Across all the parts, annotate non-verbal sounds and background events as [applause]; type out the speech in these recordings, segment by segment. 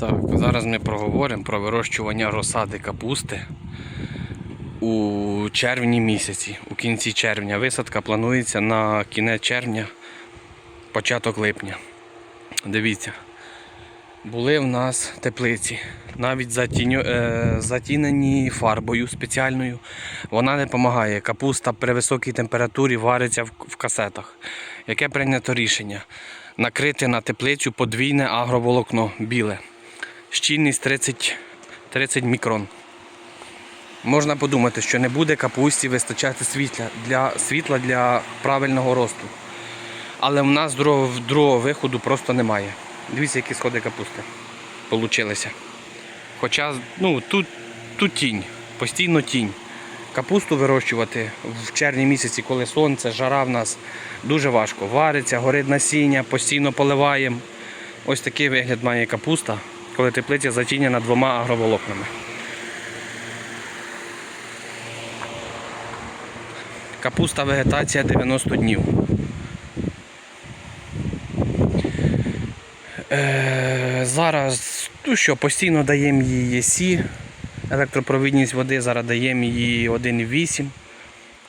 Так, зараз ми проговоримо про вирощування розсади капусти у червні місяці, у кінці червня. Висадка планується на кінець червня, початок липня. Дивіться, були в нас теплиці, навіть затіню, е, затінені фарбою спеціальною. Вона не допомагає. Капуста при високій температурі вариться в, в касетах. Яке прийнято рішення? Накрити на теплицю подвійне агроволокно біле. Щільність 30, 30 мікрон. Можна подумати, що не буде капусті вистачати світла для, світла для правильного росту. Але в нас другого, другого виходу просто немає. Дивіться, які сходи капусти получилися. Хоча ну, тут, тут тінь, постійно тінь. Капусту вирощувати в червні місяці, коли сонце, жара в нас дуже важко. Вариться, горить насіння, постійно поливаємо. Ось такий вигляд має капуста, коли теплиця затінена двома агроволокнами. Капуста вегетація 90 днів. Е, зараз ну що, постійно даємо їй ЄСі. Електропровідність води зараз даємо її 1,8.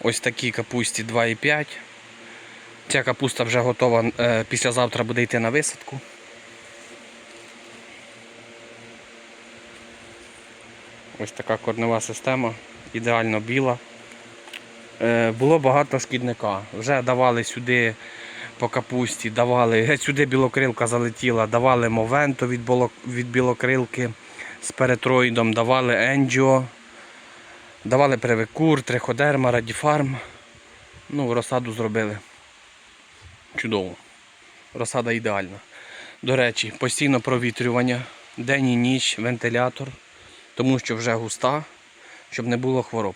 Ось такі капусті 2,5. Ця капуста вже готова, е, післязавтра буде йти на висадку. Ось така корнева система, ідеально біла. Е, було багато шкідника. Вже давали сюди по капусті, давали, [laughs] сюди білокрилка залетіла, давали мовенто від, від білокрилки з перетроїдом, давали енджіо, давали привикур, триходерма, радіфарм. Ну, розсаду зробили. Чудово. Розсада ідеальна. До речі, постійно провітрювання, день і ніч, вентилятор, тому що вже густа, щоб не було хвороб.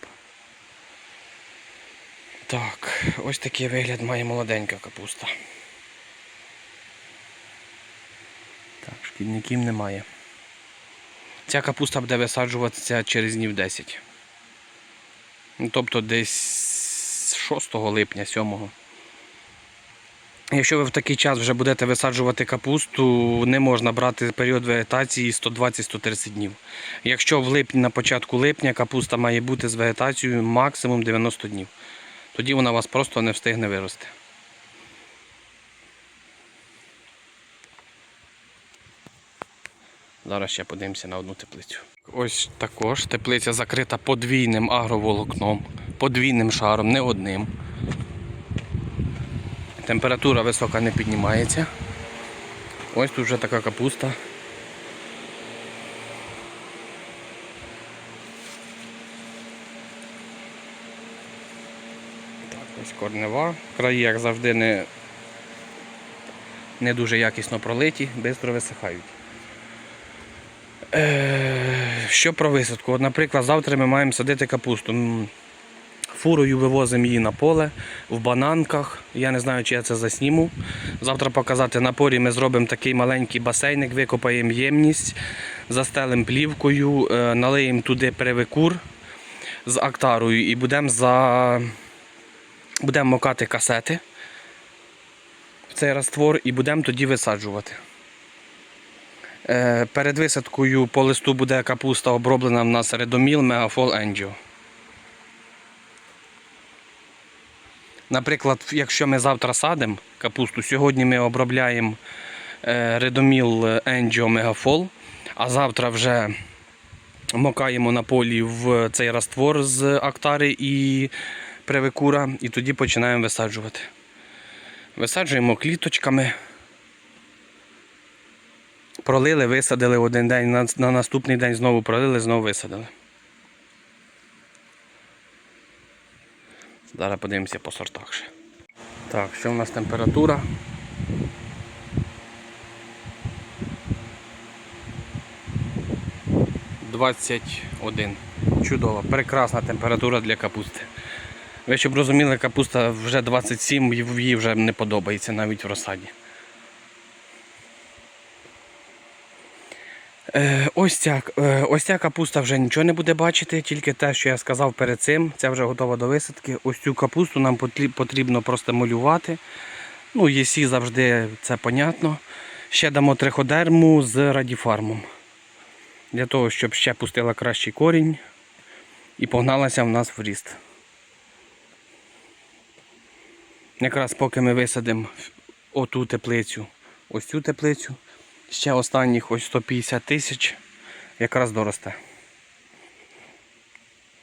Так, ось такий вигляд має молоденька капуста. Так, шкідників немає. Ця капуста буде висаджуватися через днів 10. Ну, тобто десь 6 липня, 7. Якщо ви в такий час вже будете висаджувати капусту, не можна брати період вегетації 120-130 днів. Якщо в липні, на початку липня капуста має бути з вегетацією максимум 90 днів. Тоді вона у вас просто не встигне вирости. Зараз ще подивимося на одну теплицю. Ось також теплиця закрита подвійним агроволокном, подвійним шаром, не одним. Температура висока не піднімається. Ось тут вже така капуста. Так, ось корнева. Краї, як завжди, не, не дуже якісно пролиті, швидко висихають. Е, що про висадку? От, наприклад, завтра ми маємо садити капусту. Фурою вивозимо її на поле, в бананках. Я не знаю, чи я це засніму. Завтра показати на порі ми зробимо такий маленький басейник, викопаємо ємність, застелимо плівкою, е, налиємо туди перевикур з актарою і будемо за... будемо мокати касети в цей раствор і будемо тоді висаджувати. Е, Перед висадкою по листу буде капуста оброблена в нас редоміл Мегафол Енджіо. Наприклад, якщо ми завтра садимо капусту, сьогодні ми обробляємо редоміл Енджіо Мегафол, а завтра вже мокаємо на полі в цей раствор з актари і привикура, і тоді починаємо висаджувати. Висаджуємо кліточками. Пролили, висадили один день, на наступний день знову пролили, знову висадили. Зараз подивимося по сортах ще. Так, що в нас температура? Двадцять один. Чудово, прекрасна температура для капусти. Ви щоб розуміли, капуста вже 27, їй вже не подобається навіть в розсаді. Ось, ця, е, ось ця капуста вже нічого не буде бачити, тільки те, що я сказав перед цим, це вже готова до висадки. Ось цю капусту нам потрібно просто молювати. Ну, єсі завжди це понятно. Ще дамо триходерму з радіфармом. для того, щоб ще пустила кращий корінь і погналася в нас в ріст. Якраз поки ми висадимо оту теплицю, ось цю теплицю, ще останніх ось 150 тисяч якраз доросте.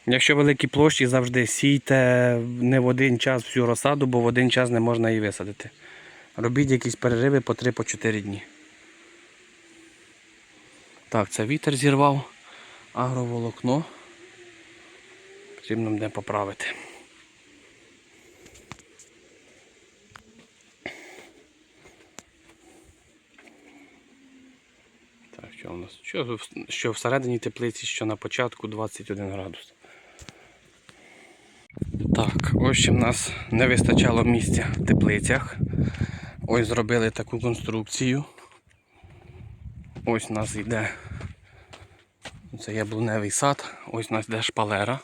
Якщо великі площі, завжди сійте не в один час всю розсаду, бо в один час не можна її висадити. Робіть якісь перериви по 3-4 дні. Так, це вітер зірвав агроволокно. Потрібно буде поправити. Так, що у нас? Що, що всередині теплиці, що на початку 21 градус. Так, ось в нас не вистачало місця в теплицях. Ось зробили таку конструкцію. Ось у нас йде це яблуневий сад, ось у нас йде шпалера.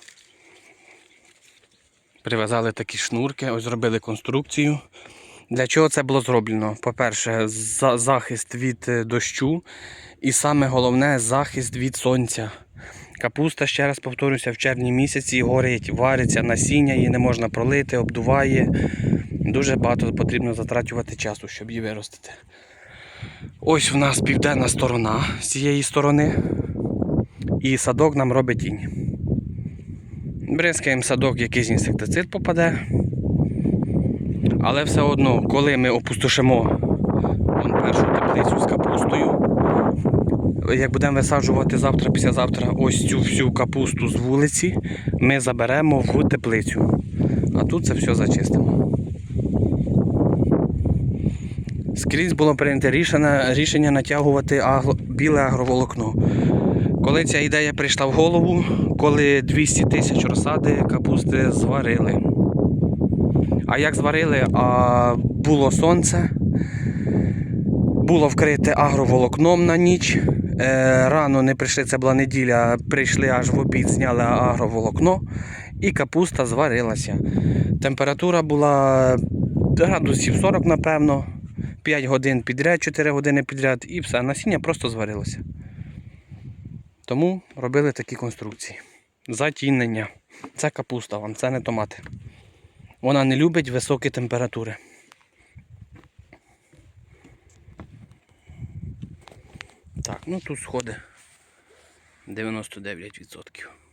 Прив'язали такі шнурки, ось зробили конструкцію. Для чого це було зроблено? По-перше, за- захист від е, дощу і саме головне захист від сонця. Капуста, ще раз повторюся, в червні місяці горить, вариться насіння, її не можна пролити, обдуває. Дуже багато потрібно затрачувати часу, щоб її виростити. Ось в нас південна сторона з цієї сторони. І садок нам робить тінь. Бризкаємо садок, якийсь інсектицид попаде. Але все одно, коли ми опустошимо вон першу теплицю з капустою, як будемо висаджувати завтра, післязавтра ось цю всю капусту з вулиці, ми заберемо в теплицю. А тут це все зачистимо. Скрізь було прийнято рішення, рішення натягувати агло, біле агроволокно. Коли ця ідея прийшла в голову, коли 200 тисяч розсади капусти зварили. А як зварили, а було сонце, було вкрите агроволокном на ніч. Е, рано не прийшли, це була неділя, прийшли аж в обід, зняли агроволокно і капуста зварилася. Температура була градусів 40, напевно, 5 годин підряд, 4 години підряд і все, насіння просто зварилося. Тому робили такі конструкції. Затінення. Це капуста вам, це не томати. Вона не любить високі температури. Так, ну тут сходи 99%.